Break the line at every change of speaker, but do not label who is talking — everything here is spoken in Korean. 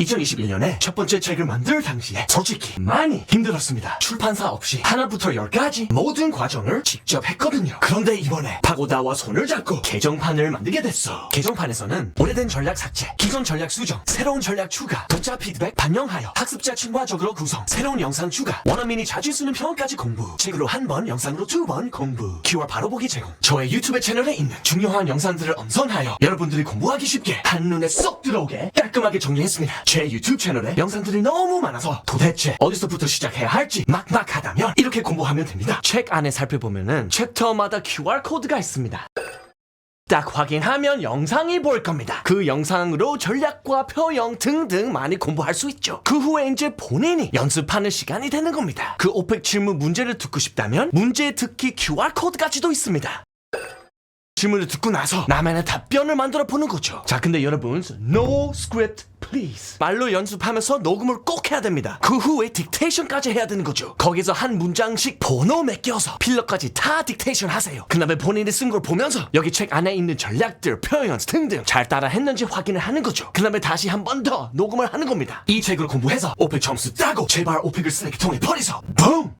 2021년에 첫 번째 책을 만들 당시에 솔직히 많이 힘들었습니다. 출판사 없이 하나부터 열까지 모든 과정을 직접 했거든요. 그런데 이번에 파고다와 손을 잡고 개정판을 만들게 됐어. 개정판에서는 오래된 전략 삭제, 기존 전략 수정, 새로운 전략 추가, 독자 피드백 반영하여 학습자 친화적으로 구성, 새로운 영상 추가, 원어민이 자주 쓰는 표현까지 공부, 책으로 한 번, 영상으로 두 번 공부, 키워 바로 보기 제공. 저의 유튜브 채널에 있는 중요한 영상들을 엄선하여 여러분들이 공부하기 쉽게 한눈에 쏙 들어오게 깔끔하게 정리했습니다. 제 유튜브 채널에 영상들이 너무 많아서 도대체 어디서부터 시작해야 할지 막막하다면 이렇게 공부하면 됩니다. 책 안에 살펴보면은 챕터마다 QR코드가 있습니다. 딱 확인하면 영상이 보일 겁니다. 그 영상으로 전략과 표현 등등 많이 공부할 수 있죠. 그 후에 이제 본인이 연습하는 시간이 되는 겁니다. 그 오펙 질문 문제를 듣고 싶다면 문제 듣기 QR코드까지도 있습니다. 질문을 듣고 나서 나만의 답변을 만들어 보는 거죠. 자, 근데 여러분, no script please. 말로 연습하면서 녹음을 꼭 해야 됩니다. 그 후에 딕테이션까지 해야 되는 거죠. 거기서 한 문장씩 번호 몇 개어서 필러까지 다 딕테이션 하세요. 그 다음에 본인이 쓴 걸 보면서 여기 책 안에 있는 전략들, 표현 등등 잘 따라 했는지 확인을 하는 거죠. 그 다음에 다시 한 번 더 녹음을 하는 겁니다. 이 책을 공부해서 오펙 점수 따고 제발 오펙을 쓰레기통에 버리서 붐!